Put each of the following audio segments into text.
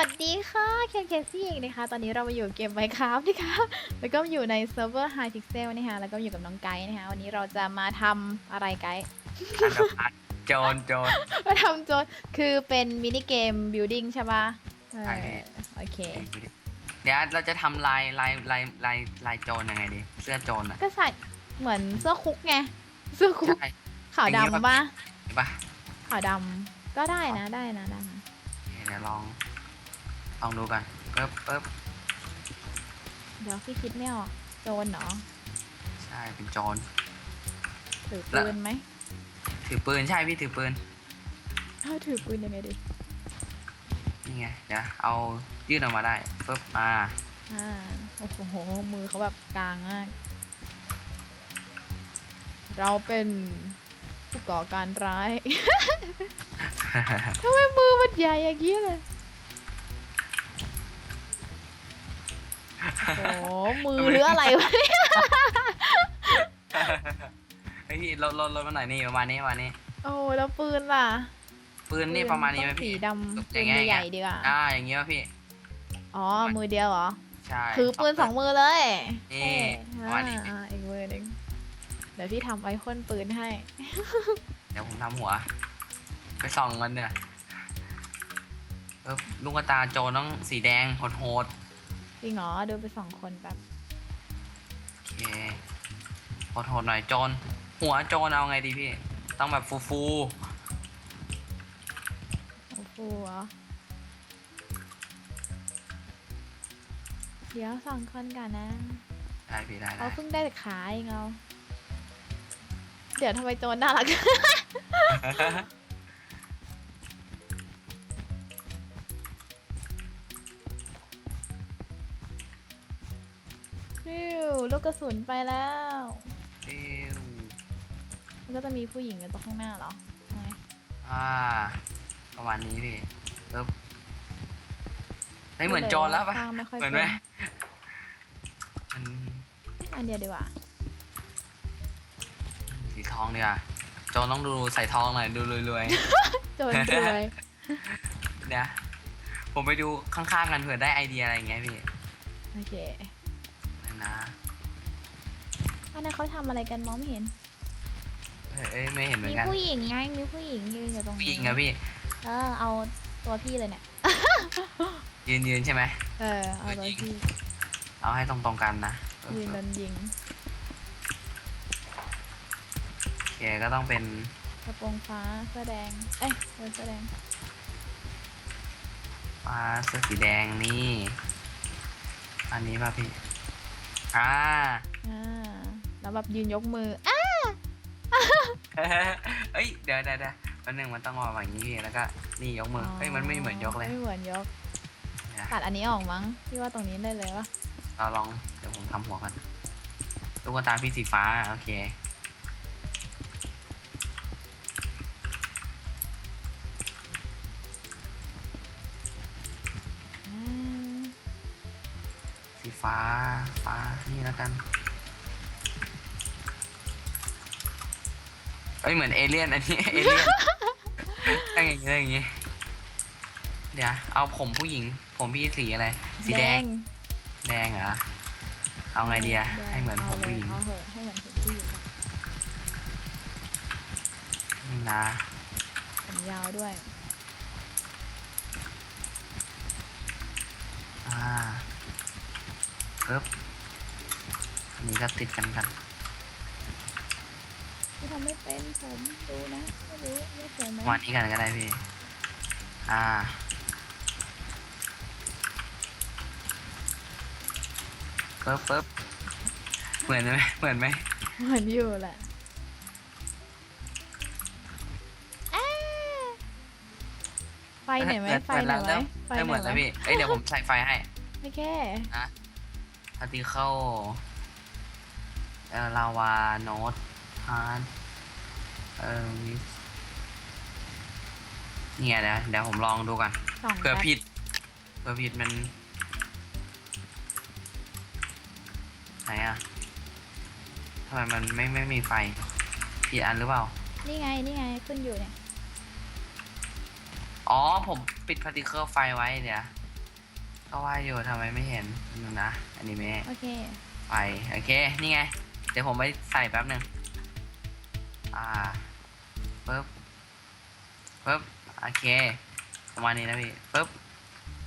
วัสดีค่ะแคมเคซี่เองนะคะ ตอนนี้เรามาอยู่เกมไมค์ครับนะคะ แล้วก็อยู่ในเซิร์ฟเวอร์ High Pixel นะคะ แล้วก็อยู่กับน้องไกด์นะคะ วันนี้เราจะมาทำอะไรไกด์ อันดับพันโจรโจร มาทำโจนคือเป็นมินิเกม building ใช่ปะเออใช่ โอเค เดี๋ยวเราจะทำลายลายลายลายลายโจรยังไงดี เสื้อโจรอะก็ใส่เหมือนเสื้อคุกไง เสื้อคุก ใช่ขาวอย่างนี้ดำปะปะเห็นปะขาวดำก็ได้นะได้นะได้นะเดี๋ยวลอง ลองดูกันปึ๊บปึ๊บเดี๋ยวพี่คิดไม่ออกโจนเหรอใช่เป็นโจรถือแล้วปืนไหมถือปืนใช่พี่ถือปืนถ้าถือปืนยังไงดีนี่ไงเดี๋ยวเอายื่นออกมาได้ปึ๊บอ่าอ่าโอ้โหมือเขาแบบกลางมากเราเป็นผู้ก่อการร้าย ทำไมมือมันใหญ่อย่างนี้เลย โอ้โหมือหรืออะไรวะเนี่ยเฮ้ยพี่ลดลดลดมาหน่อยนี่ประมาณนี้ประมาณนี้ โอ้โหแล้วปืนล่ะปืนนี่ประมาณนี้ไหมต้องสีพี่ดำอปืนย่างเงี้ยใหญ่ๆดีกว่าอ่าอย่างเงี้ยป่ะพี่ อ๋อมือเดียวเหรอใช่ถือปืนสองมือเลยนี่เท่ประมาณนี้อ่าอีกมือหนึ่งเดี๋ยวพี่ทำไอคอนปืนให้ เดี๋ยวผมทำหัว ไปส่องมันเนี่ยเออลูกกระตาโจรต้องสีแดงโหด จริงเหรอดูไปสองคนแบบๆโอเคโหดๆหน่อยโจรหัวโจรเอาไงดีพี่ ต้องแบบฟูโอ้โหเหรอเดี๋ยวสองคนกันนะๆได้พี่ได้ได้เขาเพิ่งได้แต่ขาเองเอาเดี๋ยวทำไมโจรน่ารัก กกระสุนไปแล้วเอ้วมันก็จะมีผู้หญิงอยู่ตรงข้างหน้าเหรอไงอ่า ประมาณนี้พี่เอบเฮ้ยเหมือนโจรแล้วปะข้างไม่ค่อยเหมือนไหมป็มันอันเดียวดีกว่าสีทองดีกว่าโจรต้องดูใส่ทองหน่อยดูรวยโจรรวยๆเดี๋ยวผมไปดูข้างๆกันเผื่อได้ไอเดียอะไรอย่างเงี้ยพี่โอเคนั่นนะอั นนั้นเขาทำอะไรกันมองไม่เห็นเอ้ยเอ้ยไม่เห็นเหมือมีนกันผู้หญิงไงมีผู้หญิงยืนอยู่ตรงผู้นี้หญิงอะพี่เออเอาตัวพี่เลยเนี่ยยืนยืนใช่ไหม เออเอาตัวพี่เอาให้ตรงๆกันนะยืนโดนยิงโอเคก็ต้องเป็นกระโปรงฟ้าเสื้อแดงเอ้ยเออเสื้อแดงฟ้าเสื้อสีแดงนี่ อันนี้ป่ะพี่ อ่า อ่า แล้วแบบยืนยกมืออะเอ้ยเดี๋ยวเดี๋ยวเดี๋ยวแป๊บนึงมันต้องมาแบบนี้พี่แล้วก็นี่ยกมือเฮ้ยมันไม่เหมือนยกเลย ไม่เหมือนยกเดี๋ยวตัดอันนี้ออกมั้งพี่ว่าตรงนี้ได้เลยวะเราลองเดี๋ยวผมทำหัวกันตุ๊กตาพี่สีฟ้าโอเคอ่าสีฟ้าฟ้านี่แล้วกัน เอ้ยเหมือนเอเลี่ยนอันนี้เอเลี่ยนตั้งอย่างนี้ตั้งอย่างนี้เดี๋ยวเอาผมผู้หญิง ผมพี่สีอะไร สีแดง แดงเหรอเอาไงดีอะแดงให้เหมือนผมาลยผู้หญิงเอาเหอะให้เหมือนผมผู้หญิงอะนี่นะผมยาวด้วย อ่าปึ๊บอันนี้ก็ติดกันกัน ที่ทำไม่เป็นผมดูนะไม่รู้ไม่สวยไหมวันนี้กันก็ได้พี่ อ่า ปึ๊บปึ๊บเหมือนไหมเหมือนไหมเหมือนอยู่แหละอ้าไฟหน่อยไหมเปิดไฟเปิดหน่แล้อวยไหมเริ่มไฟเริ่มหเหน่มืออยนไหมแล้วพี่ เอ้ยเดี๋ยวผมใส่ไฟให้ไม่แค่พาร์ติเคิลเอ่อลาวาโนตฮาร์ดเอ่อเนี่ยเดี๋ยวเดี๋ยวผมลองดูก่อนสองเผื่อแป๊บผิดเผื่อผิดมันไหนอะทำไมมันไม่ไม่มีไฟผิดอันหรือเปล่า นี่ไง นี่ไง ขึ้นอยู่เนี่ย อ๋อ ผมปิดพาร์ติเคิลไฟไว้เดี๋ยวก็ว่าอยู่ทำไมไม่เห็นนึงนะอนิเมะโอเคไปโอเค นี่ไง เดี๋ยวผมไปใส่แป๊บหนึ่ง อ่าปึ๊บปึ๊บโอเคประมาณนี้นะพี่ปึ๊บ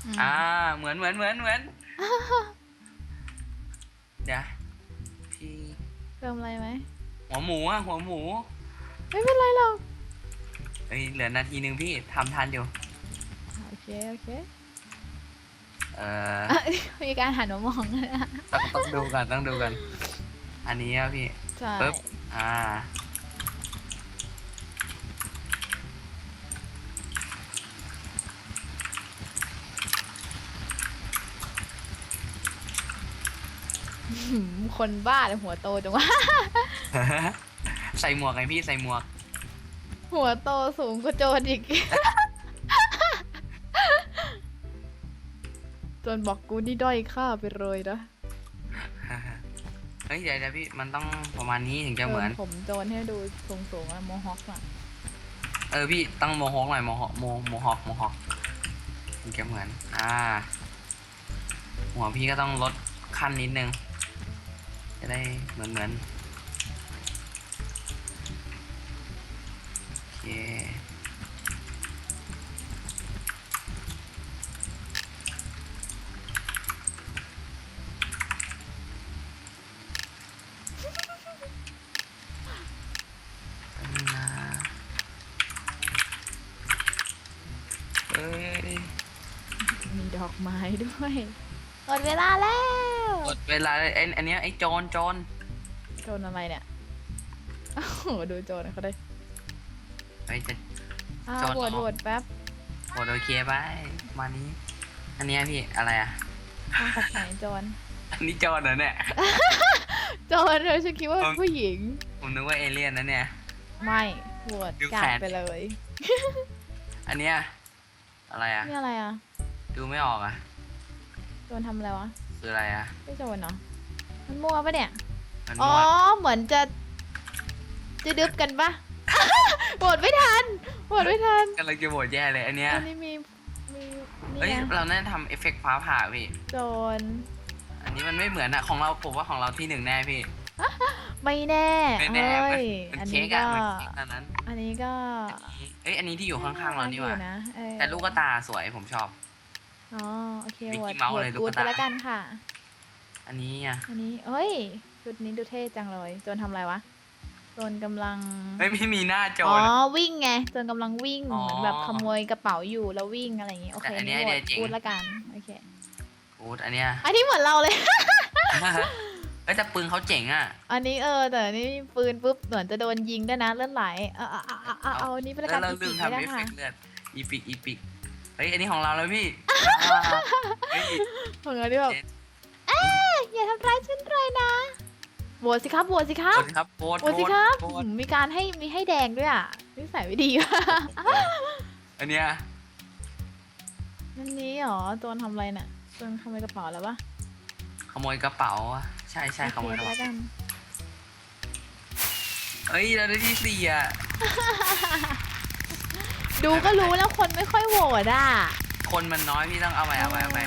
มอ่าเหมือนเหมือนเหมือนเหมือนเดี๋ยวพี่เติมอะไรไหมหัวหมูอะหัวหมู ไม่เป็นไรหรอกเอ้ยเหลือนาทีหนึ่งพี่ทำทันอยู่โอเคโอเคเอ่ออะมีการหันมามองนะต้องต้องดูกันต้องดูกัน อันนี้อะพี่ใช่ปึ๊บอ่า หืมคนบ้าเลยหัวโตจังวะ ใส่หมวกไงพี่ใส่หมวก หัวโตสูงกว่าโจนอีก โจนบอกกูนี่ด้อยค่าไปเลยนะเฮ้ยเดี๋ยวเดี๋ยวพี่มันต้องประมาณนี้ถึงจะเหมือนโจผมโจนให้ดูสูงๆอะโมฮอคอะเออพี่ต้องโมฮอคหน่อยโมฮอคโมโมฮอคโมฮอคถึงจะเหมือน อ่า หัวพี่ก็ต้องลดขั้นนิดนึง จะได้เหมือนเหมือนโอเคแป๊บนึงนะเอ้ยมีดอกไม้ด้วย หมดเวลาแล้ว หมดเวลาไอ้อันเนี้ยไอ้โจรโจรโจนอะไรเนี่ยโอ้โหดูโจนเขาได้ไปจะ อ่าโจร โหวตเหรอโหวตแป๊บหมดโอเคไปประมาณนี้ อันเนี้ยพี่อะไรอะอ่าของไหนโจนอันนี้โจรเหรอเนี่ย โจนเลยฉันคิดว่าเป็นผู้หญิง ผมนึกว่าเอเลี่ยนนะเนี่ย ไม่โหวตดูกาแขดนไปเลยอันเนี้ยอะไรอะ นี่อะไรอะดูไม่ออกอะ โจนทำอะไรวะ คืออะไรอะไม่โจนเนาะมันมั่วปะเนี่ย มันอ๋อ มั่วเหมือนจะ จะดึบกันปะ โหวตไม่ทันโหวตไม่ทัน กำลังจะโหวตแย่เลยอันเนี้ยอันนี้มี มี นี่เฮ้ยไงเราน่าจะทำเอฟเฟกต์ฟ้าผ่าพี่ โจนอันนี้มันไม่เหมือนอะของเราผมว่าของเราที่หนึ่งแน่พี่ ไม่แน่ไม่แน่เฮ้ย มันอันเค้นี้กก็ อะมันเค้กอันนั้นอันนี้ก็เอ้ยอันนี้ที่อยู่ข้างๆเรานี่หว่า อยู่นะเออแต่ลูกกระตาสวยผมชอบ อ๋อโอเคมิกโหวกี้ตเมาส์โหวตเลยลูกกูดกระไปตาแล้วกันค่ะ อันนี้อะอันนี้เอ้ยชุดนี้ดูเท่จังเลยโจนทำอะไรวะโจนกำลัง ไม่ไม่มีหน้าโจอ๋อรอะวิ่งไงโจนกำลังวิ่งอ๋อเหมือนแบบขโมยกระเป๋าอยู่แล้ววิ่งอะไรอย่างงี้โอเคแต่อันเนี้ยโหวไอตเดียเจ๋ง กูดละกันโอเคกูดอันเนี้ย อันนี้เหมือนเราเลย เอ้ยแต่ปืนเขาเจ๋งอะ อันนี้เออแต่อันนี้ปืนปุ๊บเหมือนจะโดนยิงด้วยนะเลือดไหลเอาเอาเอาเอาเอาเอาอันนี้ไปละแล้กัวนเราอีกลืสีมไม่ทำได้เอฟเฟค่ะกต์เลือดอีปิกอีปิก เฮ้ยอันนี้ของเราแล้วพี่เฮ้ยของเราที่แบบเจ๊เอ๊ะอย่าทำร้ายฉันเลยนะโหวตสิครับโหวตสิครัโหบวตครับโหวตโหวตสิครับโหวตหืมมีการให้มีให้แดงด้วยอะนิสัยไม่ดีว่ะอันเนี้ยนั่นนี้เหรอตัวทำอะไรน่ะตัวขโมยกระเป๋าแล้วปะขโมยกระเป๋าอะใช่ใช่ขโอโมเคยกระแล้วเป๋ากันเอ้ยเราได้ที่สี่อะ ดูก็รู้แล้วคนไม่ค่อยโหวตอะ คนมันน้อยพี่ต้องเอาใหม่เอาใหม่เอาใหม่